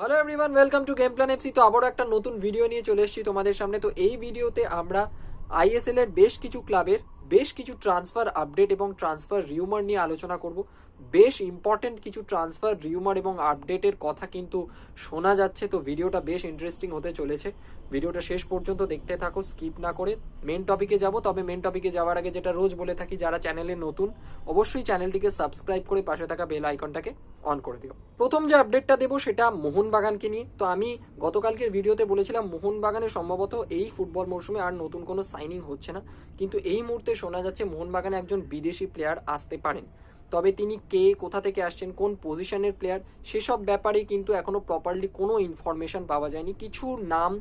Hello everyone welcome to game plan FC তো আবারও একটা নতুন ভিডিও নিয়ে চলে এসেছি তোমাদের সামনে। তো এই ভিডিওতে আমরা আইএসএল এর বেশ কিছু ক্লাবের বেশ কিছু ট্রান্সফার আপডেট এবং ট্রান্সফার রিউমার নিয়ে আলোচনা করব। বেশ ইম্পর্টেন্ট কিছু ট্রান্সফার রিউমার এবং আপডেটের কথা কিন্তু শোনা যাচ্ছে। তো ভিডিওটা বেশ ইন্টারেস্টিং হতে চলেছে। ভিডিওটা শেষ পর্যন্ত দেখতে থাকো স্কিপ না করে। মেন টপিকে যাব, তবে মেন টপিকে যাওয়ার আগে যেটা রোজ বলে থাকি, যারা চ্যানেলে নতুন, অবশ্যই চ্যানেলটিকে সাবস্ক্রাইব করে পাশে থাকা বেল আইকনটাকে অন করে দিও। প্রথম যে আপডেটটা দেবো, সেটা মোহনবাগানকে নিয়ে। তো আমি গতকালকের ভিডিওতে বলেছিলাম, মোহনবাগানে সম্ভবত এই ফুটবল মরশুমে আর নতুন কোনো সাইনিং হচ্ছে না। কিন্তু এই মুহূর্তে শোনা যাচ্ছে, মোহনবাগানে একজন বিদেশি প্লেয়ার আসতে পারেন। তবে তিনি কে, কোথা থেকে আসছেন, কোন পজিশনের প্লেয়ার সেসব ব্যাপারে কিন্তু এখনও প্রপারলি কোনো ইনফরমেশন পাওয়া যায়নি। কিছু নাম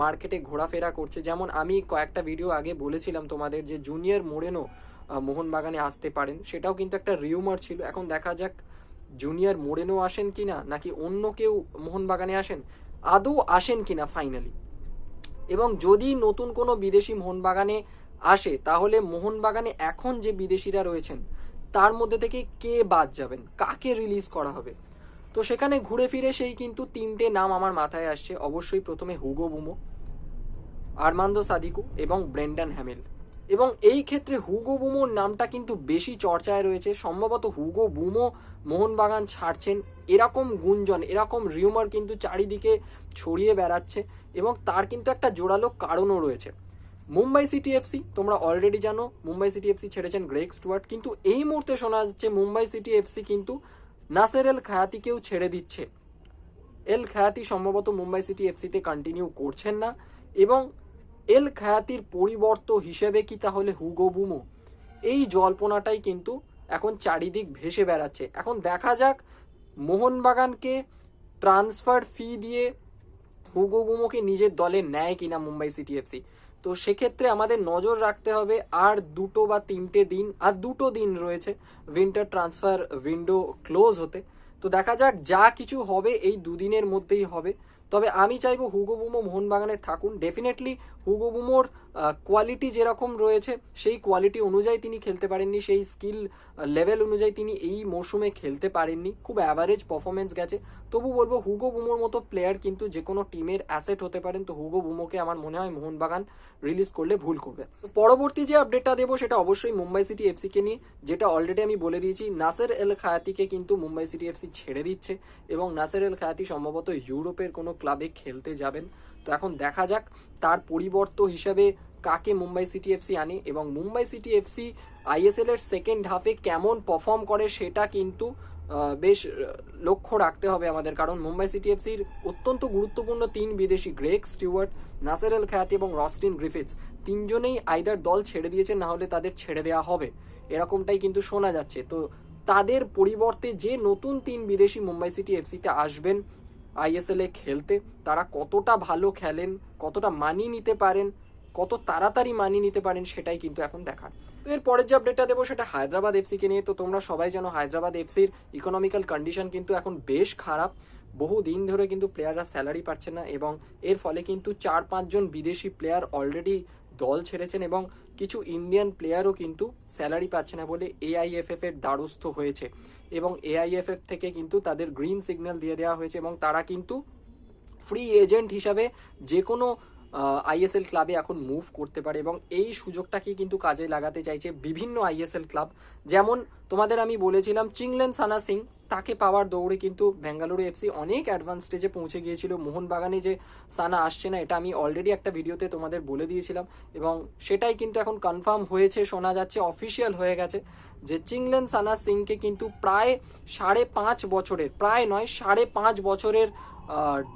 মার্কেটে ঘোরাফেরা করছে। যেমন আমি কয়েকটা ভিডিও আগে বলেছিলাম তোমাদের যে জুনিয়র মোরেনো মোহনবাগানে আসতে পারেন। সেটাও কিন্তু একটা রিউমার ছিল। এখন দেখা যাক জুনিয়র মোরেনো আসেন কি না নাকি অন্য কেউ মোহনবাগানে আসেন, আদৌ আসেন কি না ফাইনালি এবং যদি নতুন কোনো বিদেশি মোহনবাগানে আসে, তাহলে মোহনবাগানে এখন যে বিদেশিরা রয়েছেন তার মধ্যে থেকে কে বাদ যাবেন? কাকে রিলিজ করা হবে? তো সেখানে ঘুরে ফিরে সেই কিন্তু তিনটে নাম আমার মাথায় আসছে। অবশ্যই প্রথমে হুগো বুমো, আরমান্দো সাদিকু এবং ব্রেন্ডান হ্যামেল। এবং এই ক্ষেত্রে হুগো বুমোর নামটা কিন্তু বেশি চর্চায় রয়েছে। সম্ভবত হুগো বুমো মোহনবাগান ছাড়ছেন এরকম গুঞ্জন, এরকম রিউমার কিন্তু চারিদিকে ছড়িয়ে বেড়াচ্ছে এবং তার কিন্তু একটা জোরালো কারণও রয়েছে। মুম্বাই সিটি এফসি তোমরা অলরেডি জানো, মুম্বাই সিটি এফসি ছেড়েছেন গ্রেক স্টুয়ার্ট, কিন্তু এই মুহূর্তে শোনা যাচ্ছে মুম্বাই সিটি এফসি কিন্তু নাসের এল খায়াতিকেও ছেড়ে দিচ্ছে। এল খায়াতি সম্ভবত মুম্বাই সিটি এফসিতে কন্টিনিউ করছেন না, এবং এল খায়াতির পরিবর্ত হিসেবে কি তাহলে হুগো বুমো? এই জল্পনাটাই কিন্তু এখন চারিদিক ভেসে বেড়াচ্ছে। এখন দেখা যাক মোহনবাগানকে ট্রান্সফার ফি দিয়ে হুগো বুমোকে নিজের দলে নেয় কিনা মুম্বাই সিটি এফসি তো সেক্ষেত্রে আমাদের নজর রাখতে হবে আর দুটো বা তিনটে দিন, আর দুটো দিন রয়েছে উইন্টার ট্রান্সফার উইন্ডো ক্লোজ হতে। তো দেখা যাক যা কিছু হবে এই দুদিনের মধ্যেই হবে। তবে আমি চাইব হুগো বুমো মোহনবাগানে থাকুন। ডেফিনেটলি হুগো বুমোর কোয়ালিটি যেরকম রয়েছে, সেই কোয়ালিটি অনুযায়ী তিনি খেলতে পারেননি, সেই স্কিল লেভেল অনুযায়ী তিনি এই মরশুমে খেলতে পারেননি। খুব অ্যাভারেজ পারফরমেন্স গেছে। তবু বলব, হুগো বুমোর মতো প্লেয়ার কিন্তু যে কোনো টিমের অ্যাসেট হতে পারেন। তো হুগো বুমোকে আমার মনে হয় মোহনবাগান রিলিজ করলে ভুল করবে। পরবর্তী যে আপডেটটা দেবো, সেটা অবশ্যই মুম্বাই সিটি এফসিকে নিয়ে, যেটা অলরেডি আমি বলে দিয়েছি, নাসের এল খায়াতিকে কিন্তু মুম্বাই সিটি এফসি ছেড়ে দিচ্ছে এবং নাসের এল খায়াতি সম্ভবত ইউরোপের কোনো ক্লাবে খেলতে যাবেন। তো এখন দেখা যাক তার পরিবর্ত হিসাবে কাকে মুম্বাই সিটি এফসি আনে এবং মুম্বাই সিটি এফসি আইএসএল এর সেকেন্ড হাফে কেমন পারফর্ম করে সেটা কিন্তু বেশ লক্ষ্য রাখতে হবে আমাদের। কারণ মুম্বাই সিটি এফসির অত্যন্ত গুরুত্বপূর্ণ তিন বিদেশি গ্রেক স্টিওয়ার্ট নাসের এল খ্যাতি এবং রস্টিন গ্রিফিথস তিনজনেই আইদার দল ছেড়ে দিয়েছে না হলে তাদের ছেড়ে দেওয়া হবে। এরকমটাই কিন্তু শোনা যাচ্ছে। তো তাদের পরিবর্তে যে নতুন তিন বিদেশি মুম্বাই সিটি এফসিতে আসবেন আইএসএল এ খেলতে তারা কতটা ভালো খেলেন, কতটা মানিয়ে নিতে পারেন, কত তাড়াতাড়ি মানিয়ে নিতে পারেন সেটাই কিন্তু এখন দেখার। তো এর পরের যে আপডেটটা দেবো সেটা হায়দ্রাবাদ এফসিকে নিয়ে। তো তোমরা সবাই জানো হায়দ্রাবাদ এফসির ইকোনমিক্যাল কন্ডিশন কিন্তু এখন বেশ খারাপ। বহু দিন ধরে কিন্তু প্লেয়াররা স্যালারি পাচ্ছে না এবং এর ফলে কিন্তু চার পাঁচজন বিদেশি প্লেয়ার অলরেডি দল ছেড়েছেন এবং কিছু ইন্ডিয়ান প্লেয়ারও কিন্তু স্যালারি পাচ্ছে না বলে এআইএফএফ এর দ্বারস্থ হয়েছে এবং এআইএফএফ থেকে কিন্তু তাদের গ্রিন সিগন্যাল দিয়ে দেওয়া হয়েছে এবং তারা কিন্তু ফ্রি এজেন্ট হিসাবে যে কোনো আইএসএল ক্লাবে এখন মুভ করতে পারে এবং এই সুযোগটাকে কিন্তু কাজে লাগাতে চাইছে বিভিন্ন আইএসএল ক্লাব যেমন তোমাদের আমি বলেছিলাম চিংলেন সানা সিং তাকে পাওয়ার দৌড়ে কিন্তু বেঙ্গালুরু এফসি অনেক অ্যাডভান্স স্টেজে পৌঁছে গিয়েছিল। মোহনবাগানে যে সানা আসছে না, এটা আমি অলরেডি একটা ভিডিওতে তোমাদের বলে দিয়েছিলাম এবং সেটাই কিন্তু এখন কনফার্ম হয়েছে, শোনা যাচ্ছে অফিসিয়াল হয়ে গেছে যে চিংলেন সানা সিংকে কিন্তু প্রায় সাড়ে পাঁচ বছরের, প্রায় নয়, সাড়ে পাঁচ বছরের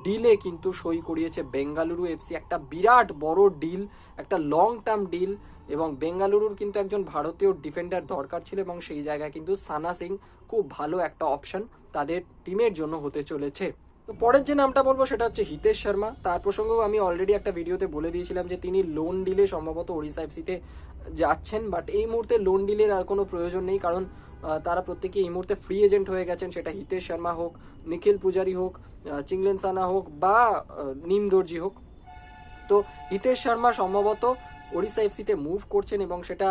ডিলে কিন্তু সই করিয়েছে বেঙ্গালুরু এফসি। একটা বিরাট বড় ডিল একটা লং টার্ম ডিল এবং বেঙ্গালুরুর কিন্তু একজন ভারতীয় ডিফেন্ডার দরকার ছিল এবং সেই জায়গায় কিন্তু সানা সিং খুব ভালো একটা অপশন তাদের টিমের জন্য হতে চলেছে। তো পরের যে নামটা বলব সেটা হচ্ছে হিতেশ শর্মা। তার প্রসঙ্গেও আমি অলরেডি একটা ভিডিওতে বলে দিয়েছিলাম যে তিনি লোন ডিলে সম্ভবত ওড়িশা এফসিতে যাচ্ছেন বাট এই মুহূর্তে লোন ডিলের আর কোনো প্রয়োজন নেই, কারণ তারা প্রত্যেকে এই মুহূর্তে ফ্রি এজেন্ট হয়ে গেছেন। সেটা হিতেশ শর্মা হোক, নিখিল পূজারি হোক চিংলেন সানা হোক বা নিম দর্জি হোক। তো হিতেশ শর্মা সম্ভবত ওড়িশা এফসিতে মুভ করছেন এবং সেটা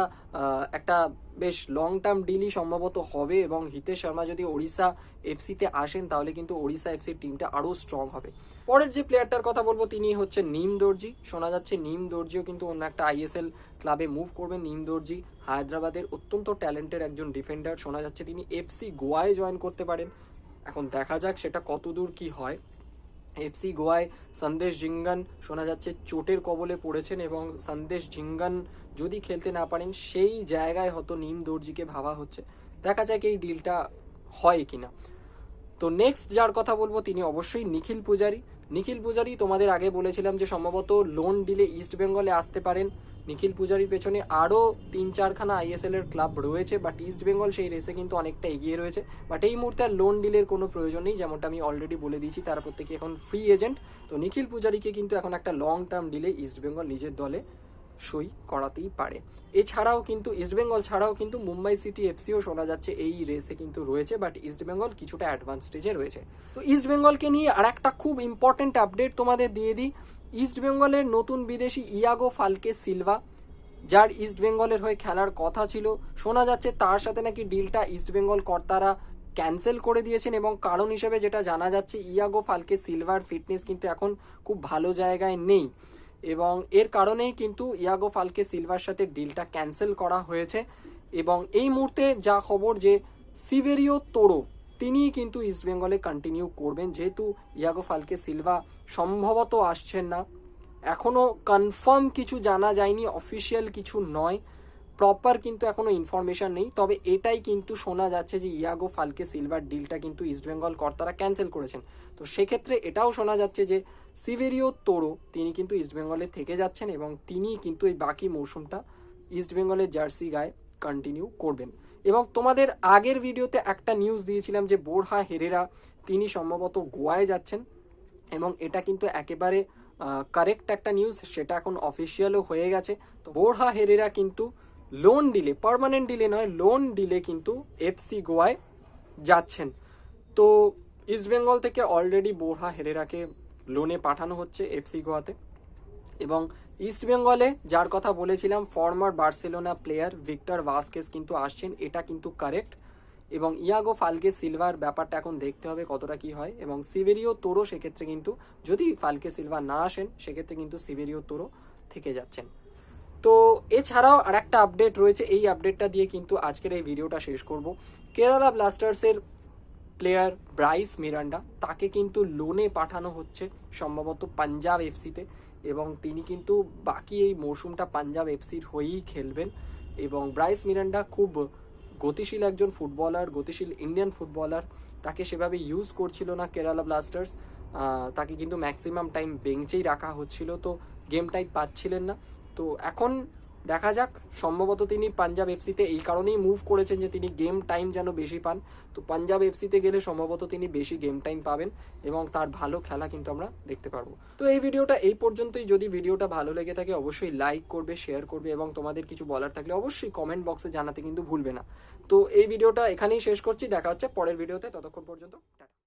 একটা বেশ লং টার্ম ডিলই সম্ভবত হবে এবং হিতেশ শর্মা যদি ওড়িশা এফসিতে আসেন, তাহলে কিন্তু ওড়িশা এফসির টিমটা আরও স্ট্রং হবে। পরের যে প্লেয়ারটার কথা বলব, তিনি হচ্ছে নিম দর্জি। শোনা যাচ্ছে নিম দর্জিও কিন্তু অন্য একটা আইএসএল ক্লাবে মুভ করবেন নিম দর্জি হায়দ্রাবাদের অত্যন্ত ট্যালেন্টেড একজন ডিফেন্ডার শোনা যাচ্ছে তিনি এফসি গোয়ায় জয়েন করতে পারেন। এখন দেখা যাক সেটা কতদূর কি হয়। এফসি গোয়ায় সন্দেশ জিঙ্গান, শোনা যাচ্ছে চোটের কবলে পড়েছেন এবং সন্দেশ জিঙ্গান যদি খেলতে না পারেন, সেই জায়গায় হয়তো নিম দর্জিকে ভাবা হচ্ছে। দেখা যাক এই ডিলটা হয় কিনা। তো নেক্সট যার কথা বলব, তিনি অবশ্যই নিখিল পূজারি। নিখিল পূজারি তোমাদের আগে বলেছিলাম যে সম্ভবত লোন ডিলে ইস্ট বেঙ্গলে আসতে পারেন। নিখিল পূজারির পেছনে আরও তিন চারখানা আইএসএল এর ক্লাব রয়েছে বাট ইস্ট বেঙ্গল সেই রেসে কিন্তু অনেকটা এগিয়ে রয়েছে। বাট এই মুহূর্তে আর লোন ডিলের কোনো প্রয়োজন নেই, যেমনটা আমি অলরেডি বলে দিয়েছি, তারা প্রত্যেকে এখন ফ্রি এজেন্ট তো নিখিল পূজারিকে কিন্তু এখন একটা লং টার্ম ডিলে ইস্ট বেঙ্গল নিজের দলে সই করাতেই পারে। এছাড়াও কিন্তু ইস্টবেঙ্গল ছাড়াও কিন্তু মুম্বাই সিটি এফসিও শোনা যাচ্ছে, এই রেসে কিন্তু রয়েছে বাট ইস্টবেঙ্গল কিছুটা অ্যাডভান্স স্টেজে রয়েছে। তো ইস্টবেঙ্গলকে নিয়ে আর একটা খুব ইম্পর্টেন্ট আপডেট তোমাদের দিয়ে দিই। ইস্টবেঙ্গলের নতুন বিদেশি ইয়াগো ফালকে সিলভা, যার ইস্টবেঙ্গলের হয়ে খেলার কথা ছিল, শোনা যাচ্ছে তার সাথে নাকি ডিলটা ইস্টবেঙ্গল কর্তারা ক্যান্সেল করে দিয়েছেন এবং কারণ হিসেবে যেটা জানা যাচ্ছে, ইয়াগো ফালকে সিলভার ফিটনেস কিন্তু এখন খুব ভালো জায়গায় নেই এবং এর কারণেই কিন্তু ইয়াগো ফালকে সিলভার সাথে ডিলটা ক্যান্সেল করা হয়েছে এবং এই মুহূর্তে যা খবর যে সিভেরিও তোড়ো তিনিই কিন্তু ইস্টবেঙ্গলে কন্টিনিউ করবেন, যেহেতু ইয়াগো ফালকে সিলভা সম্ভবত আসছেন না। এখনও কনফার্ম কিছু জানা যায়নি অফিসিয়াল কিছু নয়। প্রপার কিন্তু এখনও ইনফরমেশন নেই, তবে এটাই কিন্তু শোনা যাচ্ছে যে ইয়াগো ফালকে সিলভার ডিলটা কিন্তু ইস্টবেঙ্গল কর্তারা ক্যান্সেল করেছেন। তো সেক্ষেত্রে এটাও শোনা যাচ্ছে যে সিভেরিও তোরো, তিনি কিন্তু ইস্টবেঙ্গলে থেকে যাচ্ছেন এবং তিনি কিন্তু এই বাকি মৌসুমটা ইস্টবেঙ্গলের জার্সি গায়ে কন্টিনিউ করবেন। এবং তোমাদের আগের ভিডিওতে একটা নিউজ দিয়েছিলাম যে বোরহা হেরেরা, তিনি সম্ভবত গোয়ায় যাচ্ছেন। এবং এটা কিন্তু একেবারে কারেক্ট একটা নিউজ সেটা এখন অফিসিয়ালও হয়ে গেছে। তো বোরহা হেরেরা কিন্তু লোন ডিলে পার্মানেন্ট ডিলে নয় লোন ডিলে কিন্তু এফসি গোয়ায় যাচ্ছেন। তো ইস্টবেঙ্গল থেকে অলরেডি বোরহা হেরেরাকে লোনে পাঠানো হচ্ছে এফসি গোয়াতে। এবং ইস্ট বেঙ্গলে যার কথা বলেছিলাম former Barcelona player Victor Vazquez কিন্তু আসছেন, এটা কিন্তু কারেক্ট এবং ইয়াগো ফালকে সিলভার ব্যাপারটা এখন দেখতে হবে কতটা কি হয়। এবং সিভেরিও তোরো সেক্ষেত্রে কিন্তু যদি ফালকে সিলভা না আসেন, সেক্ষেত্রে কিন্তু সিভেরিও তোরো থেকে যাচ্ছেন। তো এছাড়াও আর একটা আপডেট রয়েছে। এই আপডেটটা দিয়ে কিন্তু আজকের এই ভিডিওটা শেষ করব। কেরালা ব্লাস্টার্সের প্লেয়ার ব্রাইস মিরান্ডা তাকে কিন্তু লোনে পাঠানো হচ্ছে সম্ভবত পাঞ্জাব এফসিতে এবং তিনি কিন্তু বাকি এই মৌসুমটা পাঞ্জাব এফসির হয়েই খেলবেন। এবং ব্রাইস মিরান্ডা খুব গতিশীল একজন ফুটবলার, গতিশীল ইন্ডিয়ান ফুটবলার, তাকে সেভাবে ইউজ করছিল না কেরালা ব্লাস্টার্স তাকে কিন্তু ম্যাক্সিমাম টাইম বেঞ্চেই রাখা হচ্ছিল। তো গেম টাইম পাচ্ছিলেন না। তো এখন দেখা যাক। সম্ভবত তিনি পাঞ্জাব এফসিতে এই কারণেই মুভ করেছেন যে তিনি গেম টাইম যেন বেশি পান। তো পাঞ্জাব এফসিতে গেলে সম্ভবত তিনি বেশি গেম টাইম পাবেন এবং তার ভালো খেলা কিন্তু আমরা দেখতে পারব। তো এই ভিডিওটা এই পর্যন্তই। যদি ভিডিওটা ভালো লেগে থাকে অবশ্যই লাইক করবে শেয়ার করবে এবং তোমাদের কিছু বলার থাকলে অবশ্যই কমেন্ট বক্সে জানাতে কিন্তু ভুলবে না। তো এই ভিডিওটা এখানেই শেষ করছি। দেখা হচ্ছে পরের ভিডিওতে। ততক্ষণ পর্যন্ত